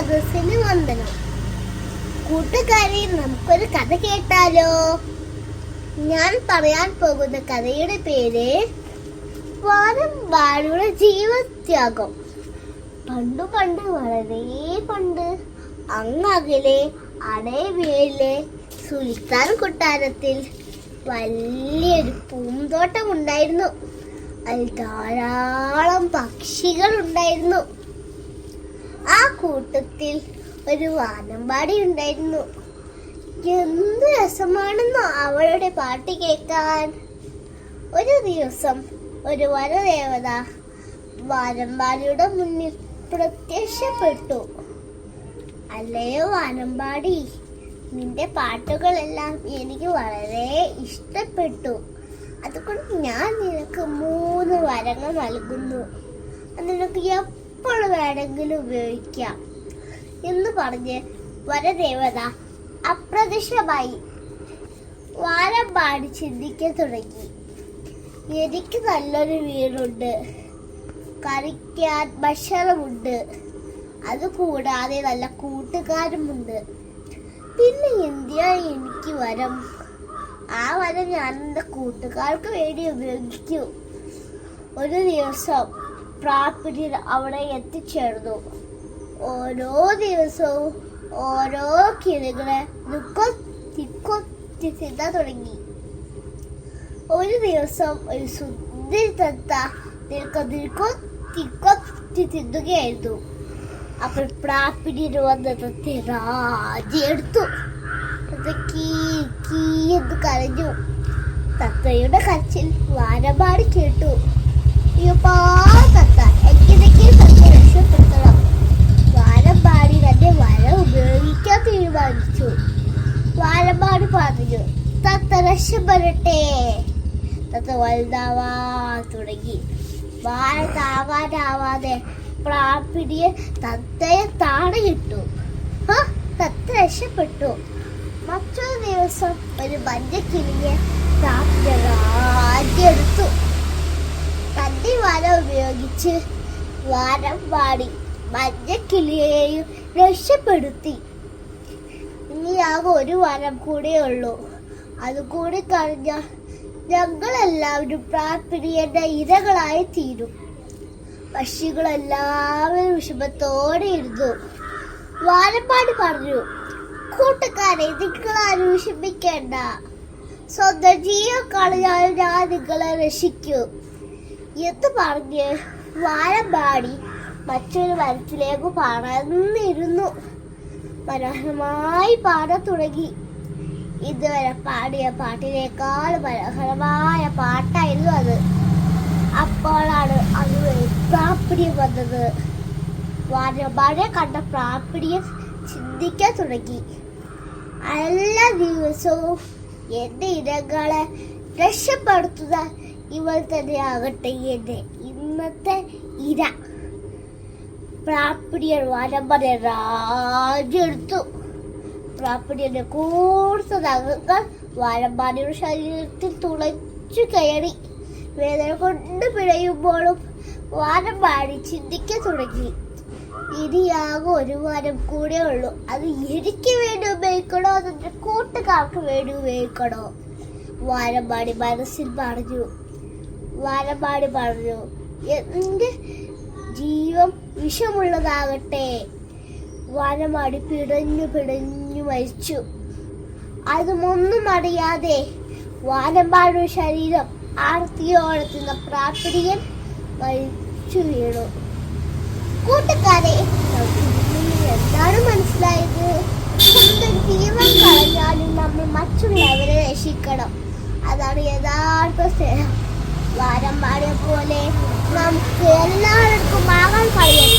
സദസ്സിന് വന്ദനം കൂട്ടുകാരി നമുക്കൊരു കഥ കേട്ടാലോ? ഞാൻ പറയാൻ പോകുന്ന കഥയുടെ പേര് വാരം വാഴയുടെ ജീവത്യാഗം. പണ്ടു പണ്ട് വളരെ പണ്ട് അങ്ങകലെ അടയവേലിലെ സുൽത്താൻ കൊട്ടാരത്തിൽ വലിയൊരു പൂന്തോട്ടമുണ്ടായിരുന്നു. അതിൽ ധാരാളം പക്ഷികൾ ഉണ്ടായിരുന്നു ആ കൂട്ടത്തിൽ ഒരു വാനമ്പാടി ഉണ്ടായിരുന്നു. എന്ത് രസമാണെന്നോ അവളുടെ പാട്ട് കേൾക്കാൻ. ഒരു ദിവസം ഒരു വനദേവത വാനമ്പാടിയുടെ മുന്നിൽ പ്രത്യക്ഷപ്പെട്ടു. അല്ലയോ വാനമ്പാടി നിന്റെ പാട്ടുകളെല്ലാം എനിക്ക് വളരെ ഇഷ്ടപ്പെട്ടു. അതുകൊണ്ട് ഞാൻ നിനക്ക് മൂന്ന് വരങ്ങൾ നൽകുന്നു. നിനക്ക് എപ്പോൾ വേണമെങ്കിലും ഉപയോഗിക്കാം. എന്ന് പറഞ്ഞ് വരദേവത അപ്രത്യക്ഷമായി പാടി ചിന്തിക്കാൻ തുടങ്ങി. എനിക്ക് നല്ലൊരു വീടുണ്ട്. കറിക്കാൻ ഭക്ഷണമുണ്ട്. അതുകൂടാതെ നല്ല കൂട്ടുകാരുമുണ്ട്. പിന്നെ എന്തിനാ എനിക്ക് വരം ആ വരം ഞാൻ എന്റെ കൂട്ടുകാർക്ക് വേണ്ടി ഉപയോഗിക്കൂ. ഒരു ദിവസം പ്രാപ്പിടി അവിടെ എത്തിച്ചേർന്നു. ഓരോ ദിവസവും ഓരോ കിളികളെ ദുഃഖം കൊത്തി തിന്നാൻ തുടങ്ങി. ഒരു ദിവസം ഒരു സുന്ദരി തത്ത നിൽക്കതിൽ തിക്കൊത്തി കൊത്തി തിന്നുകയായിരുന്നു. അപ്പോൾ പ്രാപ്പിടിയിൽ വന്ന തത്തെ രാജിയെടുത്തു തത്ത കീ കീ എന്ന് കരഞ്ഞു. തത്തയുടെ കരച്ചിൽ വാനപാടി കേട്ടു. തീരുമാനിച്ചു വാനമ്പാടി പറഞ്ഞു തത്ത രക്ഷപ്പെടട്ടെ തത്ത വലുതാവാ തുടങ്ങി വാഴ താവാനാവാതെ പ്രാപ്പിടിയെ തത്തയെ താണയിട്ടു ഹ, തത്ത രക്ഷപ്പെട്ടു മറ്റൊരു ദിവസം ഒരു മഞ്ഞക്കിളിയെ പ്രാപ്തി ആദ്യെടുത്തു തന്റെ വല ഉപയോഗിച്ച് വാരം വാടി മഞ്ഞക്കിളിയെയും രക്ഷപ്പെടുത്തി. ഇനി ആ ഒരു വാരം കൂടെ ഉള്ളൂ. അതുകൂടി കഴിഞ്ഞാൽ ഞങ്ങളെല്ലാവരും പ്രാപ്പിടിയുടെ ഇരകളായി തീരും. പക്ഷികളെല്ലാവരും വിഷമത്തോടെ ഇരുന്നു. വാരമ്പാടി പറഞ്ഞു കൂട്ടുകാരെ നിങ്ങളാരും വിഷമിക്കേണ്ട. സ്വന്തം ജീവൻ കളഞ്ഞാലും ഞാൻ നിങ്ങളെ രക്ഷിക്കും. എന്ന് പറഞ്ഞ് വാരമ്പാടി മറ്റൊരു മരത്തിലേക്ക് പറന്നിരുന്നു. മനോഹരമായി പാടാൻ തുടങ്ങി. ഇതുവരെ പാടിയ പാട്ടിനേക്കാൾ മനോഹരമായ പാട്ടായിരുന്നു അത്. അപ്പോഴാണ് അത് പ്രാപ്പിടി വന്നത്. വാരമ്പാടിയെ കണ്ട പ്രാപ്പിടിയെ ചിന്തിക്കാൻ തുടങ്ങി. എല്ലാ ദിവസവും എന്റെ ഇനങ്ങളെ രക്ഷപ്പെടുത്തുക ഇവൾ തന്നെ ആകട്ടെ എന്റെ ഇന്നത്തെ ഇര. പ്രാപ്പിടിയൻ വാരമ്പനെ രാജെടുത്തു. പ്രാപ്പിടിയുടെ കൂടുതൽ നഖങ്ങൾ വാരമ്പാടിയുടെ ശരീരത്തിൽ തുളച്ചു കയറി. വേദന കൊണ്ട് പിഴയുമ്പോഴും വാരമ്പാടി ചിന്തിക്കാൻ തുടങ്ങി. ഇനിയാകെ ഒരു വാരം കൂടെ ഉള്ളൂ. അത് എനിക്ക് വേണ്ടി ഉപയോഗിക്കണോ? അതെന്റെ കൂട്ടുകാർക്ക് വേണ്ടി ഉപയോഗിക്കണോ? വാരമ്പാടി മനസ്സിൽ പറഞ്ഞു. വാരമ്പാടി പറഞ്ഞു. എന്റെ ജീവൻ വിഷമുള്ളതാകട്ടെ. വാനമാടി പിടഞ്ഞു പിടഞ്ഞു മരിച്ചു. അതുമൊന്നും അറിയാതെ വാനമ്പാടിയുടെ ശരീരം ആർത്തിയോളത്തുന്ന പ്രാപ്പിടിയൻ മരിച്ചു വീണു. കൂട്ടുകാരെ എന്താണ് മനസ്സിലായത്? സ്വന്തം ജീവൻ വാരമ്പാടിയെ പോലെ നമുക്ക് എല്ലാവർക്കും ആകാൻ കഴിയട്ടെ നന്ദി നമസ്കാരം